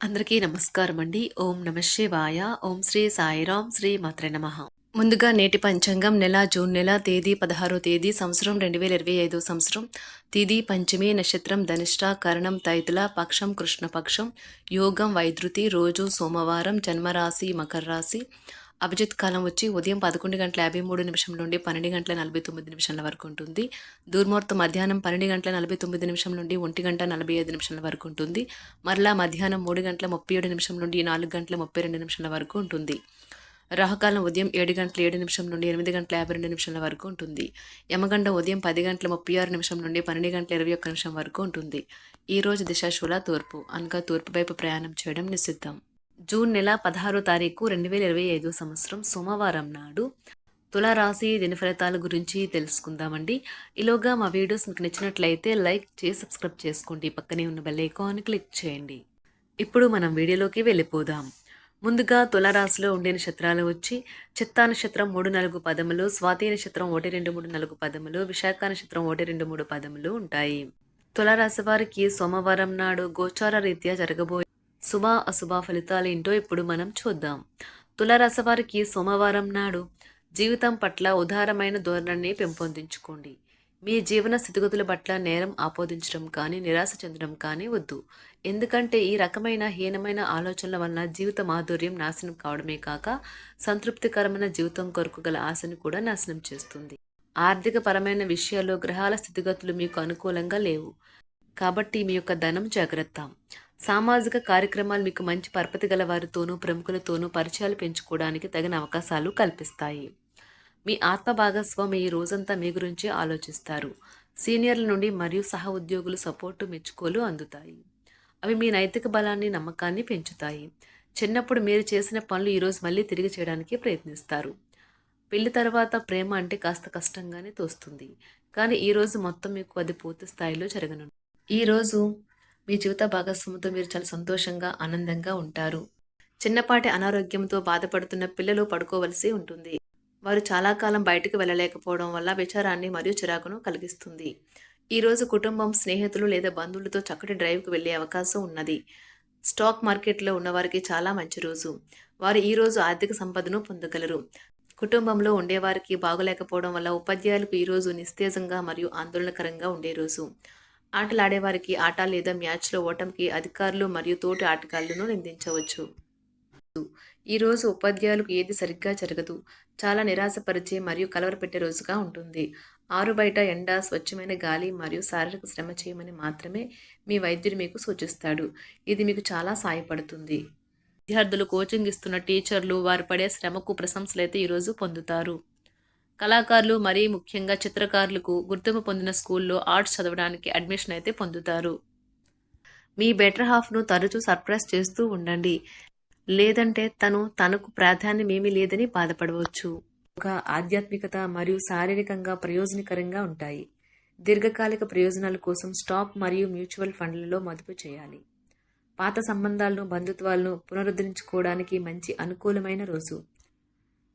అందరికీ నమస్కారం అండి. ఓం నమ శివాయ. ఓం శ్రీ సాయిరాం శ్రీ మాత్ర నమ. ముందుగా నేటి పంచాంగం నెల జూన్ నెల తేదీ పదహారో తేదీ సంవత్సరం రెండు వేల ఇరవై ఐదో సంవత్సరం. తిది పంచమి నక్షత్రం ధనిష్ట కరణం తైతుల పక్షం కృష్ణపక్షం యోగం వైద్యుతి రోజు సోమవారం జన్మరాశి మకర రాశి. అభిజిత్ కాలం వచ్చి ఉదయం పదకొండు గంటల యాభై మూడు నిమిషం నుండి పన్నెండు గంటల నలభై తొమ్మిది నిమిషాల వరకు ఉంటుంది. దూర్ముహూర్తం మధ్యాహ్నం పన్నెండు గంటల నలభై తొమ్మిది నిమిషం నుండి ఒంటి గంట నలభై ఐదు నిమిషాల వరకు ఉంటుంది. మరలా మధ్యాహ్నం మూడు గంటల ముప్పై ఏడు నిమిషం నుండి నాలుగు గంటల ముప్పై రెండు నిమిషాల వరకు ఉంటుంది. రాహుకాలం ఉదయం ఏడు గంటల ఏడు నిమిషం నుండి ఎనిమిది గంటల యాభై రెండు నిమిషాల వరకు ఉంటుంది. యమగండ ఉదయం పది గంటల ముప్పై ఆరు నిమిషం నుండి పన్నెండు గంటల ఇరవై ఒక్క నిమిషం వరకు ఉంటుంది. ఈ రోజు దిశాశూల తూర్పు అనగా తూర్పు వైపు ప్రయాణం చేయడం నిషిద్ధం. జూన్ నెల పదహారో తారీఖు రెండు వేల ఇరవై ఐదు సంవత్సరం సోమవారం నాడు తులారాశి దిన ఫలితాల గురించి తెలుసుకుందామండి. ఈలోగా మా వీడియోస్ మీకు నచ్చినట్లయితే లైక్ చేసి సబ్స్క్రైబ్ చేసుకోండి. పక్కనే ఉన్న బెల్ ఐకాన్ క్లిక్ చేయండి. ఇప్పుడు మనం వీడియోలోకి వెళ్ళిపోదాం. ముందుగా తులారాశిలో ఉండే నక్షత్రాలు వచ్చి చిత్తా నక్షత్రం మూడు నాలుగు పదములు స్వాతి నక్షత్రం ఒకటి రెండు మూడు నాలుగు పదములు విశాఖ నక్షత్రం ఒకటి రెండు మూడు పదములు ఉంటాయి. తులారాశి వారికి సోమవారం నాడు గోచార రీత్యా జరగబోయే శుభ అశుభ ఫలితాలు ఏంటో ఇప్పుడు మనం చూద్దాం. తులారాశి వారికి సోమవారం నాడు జీవితం పట్ల ఉదారమైన ధోరణిని పెంపొందించుకోండి. మీ జీవన స్థితిగతుల పట్ల నేరం ఆపోదించడం కానీ నిరాశ చెందడం కానీ వద్దు. ఎందుకంటే ఈ రకమైన హీనమైన ఆలోచనల వలన జీవిత మాధుర్యం నాశనం కావడమే కాక సంతృప్తికరమైన జీవితం కొరకు గల ఆశను కూడా నాశనం చేస్తుంది. ఆర్థిక పరమైన విషయాల్లో గ్రహాల స్థితిగతులు మీకు అనుకూలంగా లేవు. కాబట్టి మీ యొక్క ధనం జాగ్రత్త. సామాజిక కార్యక్రమాలు మీకు మంచి పరపతి గల వారితోనూ ప్రముఖులతోనూ పరిచయాలు పెంచుకోవడానికి తగిన అవకాశాలు కల్పిస్తాయి. మీ ఆత్మ భాగస్వామి ఈ రోజంతా మీ గురించి ఆలోచిస్తారు. సీనియర్ల నుండి మరియు సహ ఉద్యోగులు సపోర్టు మెచ్చుకోలు అందుతాయి. అవి మీ నైతిక బలాన్ని నమ్మకాన్ని పెంచుతాయి. చిన్నప్పుడు మీరు చేసిన పనులు ఈరోజు మళ్ళీ తిరిగి చేయడానికి ప్రయత్నిస్తారు. పెళ్ళి తర్వాత ప్రేమ అంటే కాస్త కష్టంగానే తోస్తుంది. కానీ ఈరోజు మొత్తం మీకు అది పూర్తి స్థాయిలో జరగనుంది. ఈరోజు మీ జీవిత భాగస్వామితో మీరు చాలా సంతోషంగా ఆనందంగా ఉంటారు. చిన్నపాటి అనారోగ్యంతో బాధపడుతున్న పిల్లలు పడుకోవలసి ఉంటుంది. వారు చాలా కాలం బయటకు వెళ్ళలేకపోవడం వల్ల విచారాన్ని మరియు చిరాకును కలిగిస్తుంది. ఈరోజు కుటుంబం స్నేహితులు లేదా బంధువులతో చక్కటి డ్రైవ్కి వెళ్ళే అవకాశం ఉన్నది. స్టాక్ మార్కెట్లో ఉన్నవారికి చాలా మంచి రోజు. వారు ఈరోజు ఆర్థిక సంపదను పొందగలరు. కుటుంబంలో ఉండేవారికి బాగోలేకపోవడం వల్ల ఉపాధ్యాయులకు ఈరోజు నిస్తేజంగా మరియు ఆందోళనకరంగా ఉండే రోజు. ఆటలాడేవారికి ఆట లేదా మ్యాచ్లో ఓటమికి అధికారులు మరియు తోటి ఆటగాళ్ళను నిందించవచ్చు. ఈరోజు ఉపాధ్యాయులకు ఏది సరిగ్గా జరగదు. చాలా నిరాశపరిచే మరియు కలవరపెట్టే రోజుగా ఉంటుంది. ఆరు బయట ఎండ స్వచ్ఛమైన గాలి మరియు శారీరక శ్రమ చేయమని మాత్రమే మీ వైద్యుడు మీకు సూచిస్తాడు. ఇది మీకు చాలా సాయపడుతుంది. విద్యార్థులు కోచింగ్ ఇస్తున్న టీచర్లు వారు పడే శ్రమకు ప్రశంసలైతే ఈరోజు పొందుతారు. కళాకారులు మరీ ముఖ్యంగా చిత్రకారులకు గుర్తింపు పొందిన స్కూల్లో ఆర్ట్స్ చదవడానికి అడ్మిషన్ అయితే పొందుతారు. మీ బెటర్ హాఫ్ను తరచూ సర్ప్రైజ్ చేస్తూ ఉండండి. లేదంటే తను తనకు ప్రాధాన్యమేమీ లేదని బాధపడవచ్చు. ఒక ఆధ్యాత్మికత మరియు శారీరకంగా ప్రయోజనకరంగా ఉంటాయి. దీర్ఘకాలిక ప్రయోజనాల కోసం స్టాక్ మరియు మ్యూచువల్ ఫండ్లలో మదుపు చేయాలి. పాత సంబంధాలను బంధుత్వాలను పునరుద్ధరించుకోవడానికి మంచి అనుకూలమైన రోజు.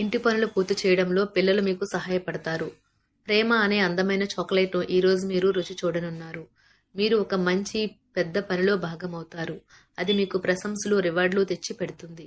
ఇంటి పనులు పూర్తి చేయడంలో పిల్లలు మీకు సహాయపడతారు. ప్రేమ అనే అందమైన చాక్లెట్ను ఈ రోజు మీరు రుచి చూడనున్నారు. మీరు ఒక మంచి పెద్ద పనిలో భాగమవుతారు. అది మీకు ప్రశంసలు రివార్డులు తెచ్చి పెడుతుంది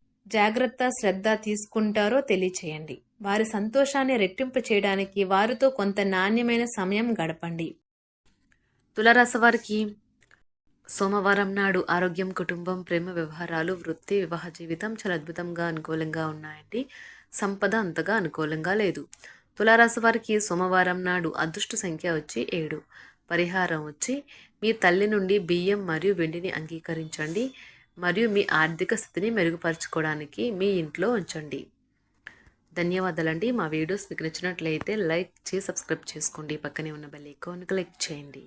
జాగ్రత్త శ్రద్ధ తీసుకుంటారో తెలియచేయండి. వారి సంతోషాన్ని రెట్టింపు చేయడానికి వారితో కొంత నాణ్యమైన సమయం గడపండి. తులరాశి వారికి సోమవారం నాడు ఆరోగ్యం కుటుంబం ప్రేమ వ్యవహారాలు వృత్తి వివాహ జీవితం చాలా అద్భుతంగా అనుకూలంగా ఉన్నాయండి. సంపద అంతగా అనుకూలంగా లేదు. తులారాశి వారికి సోమవారం నాడు అదృష్ట సంఖ్య వచ్చి ఏడు. పరిహారం వచ్చి మీ తల్లి నుండి బియ్యం మరియు వెండిని అంగీకరించండి. మరియు మీ ఆర్థిక స్థితిని మెరుగుపరచుకోవడానికి మీ ఇంట్లో ఉంచండి. ధన్యవాదాలండి. మా వీడియోస్ మీకు నచ్చినట్లయితే లైక్ చేసి సబ్స్క్రైబ్ చేసుకోండి. పక్కనే ఉన్న బెల్ ఐకాన్ క్లిక్ చేయండి.